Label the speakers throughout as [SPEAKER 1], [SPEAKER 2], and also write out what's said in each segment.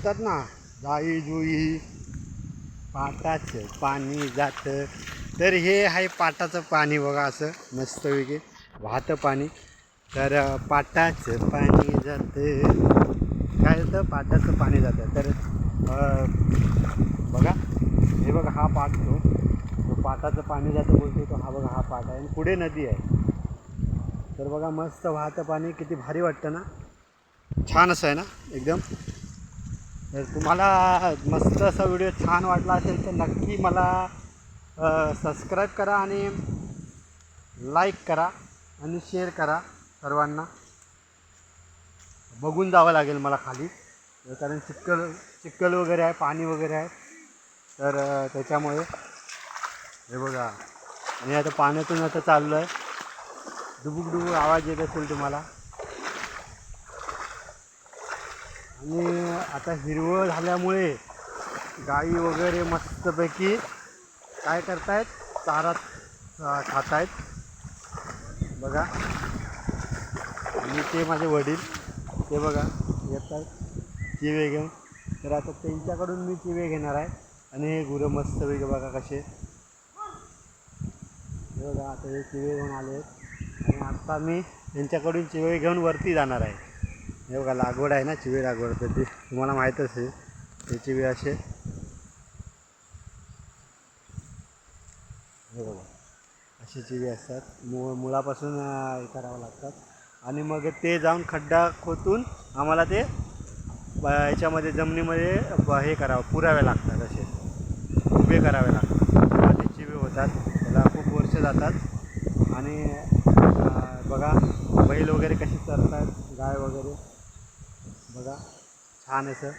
[SPEAKER 1] बोलतात ना जाई जुई पाटाचं पाणी जातं. तर हे आहे पाटाचं पाणी बघा असं मस्तपैकी वाहतं पाणी. तर पाटाचं पाणी जातं. काय होतं? पाटाचं पाणी जातं. तर बघा हे बघा हा पाट तो. तो पाटाचं पाणी जातं बोलतो तो. हा बघा हा पाट आहे. आणि पुढे नदी आहे. तर बघा मस्त वाहतं पाणी. किती भारी वाटतं ना. छान असं आहे ना एकदम. तर तुम्हाला मस्त असा व्हिडिओ छान वाटला असेल तर नक्की मला सबस्क्राईब करा आणि लाईक करा आणि शेअर करा सर्वांना. बघून जावं लागेल मला खाली. कारण चिक्कल चिक्कल वगैरे आहे पाणी वगैरे आहे. तर त्याच्यामुळे हे बघा. आणि आता पाण्यातून आता चाललो आहे डुबुक डुबुक आवाज येत असेल तुम्हाला. आणि आता हिरवळ झाल्यामुळे गाई वगैरे मस्तपैकी काय करतायत? चारा खात खातायत. बघा. आणि ते माझे वडील ते बघा येतात. चिवे घेऊन. तर आता त्यांच्याकडून मी चिवे घेणार आहे. आणि हे गुरं मस्तपैकी बघा कसे. हे बघा आता हे चिवे घेऊन आले आहेत. आणि आता मी त्यांच्याकडून चिवे घेऊन वरती जाणार आहे. हे बघा लागवड आहे ना चिवी लागवड. तर ती तुम्हाला माहीतच आहे. हे चिवी असे. हे बघा अशी चिवी असतात. मु मुळापासून हे करावं लागतात. आणि मग ते जाऊन खड्डा खोदून आम्हाला ते याच्यामध्ये जमिनीमध्ये हे करावं पुरावे लागतात असे. उभे करावे लागतात. ते चिवे होतात. त्याला खूप वर्ष जातात. आणि बघा बैल वगैरे कशी चरतात गाय वगैरे. बघा. छान असं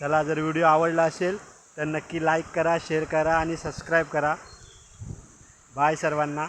[SPEAKER 1] चला जर व्हिडिओ आवडला असेल तर नक्की लाईक करा शेअर करा आणि सबस्क्राईब करा. बाय सर्वांना.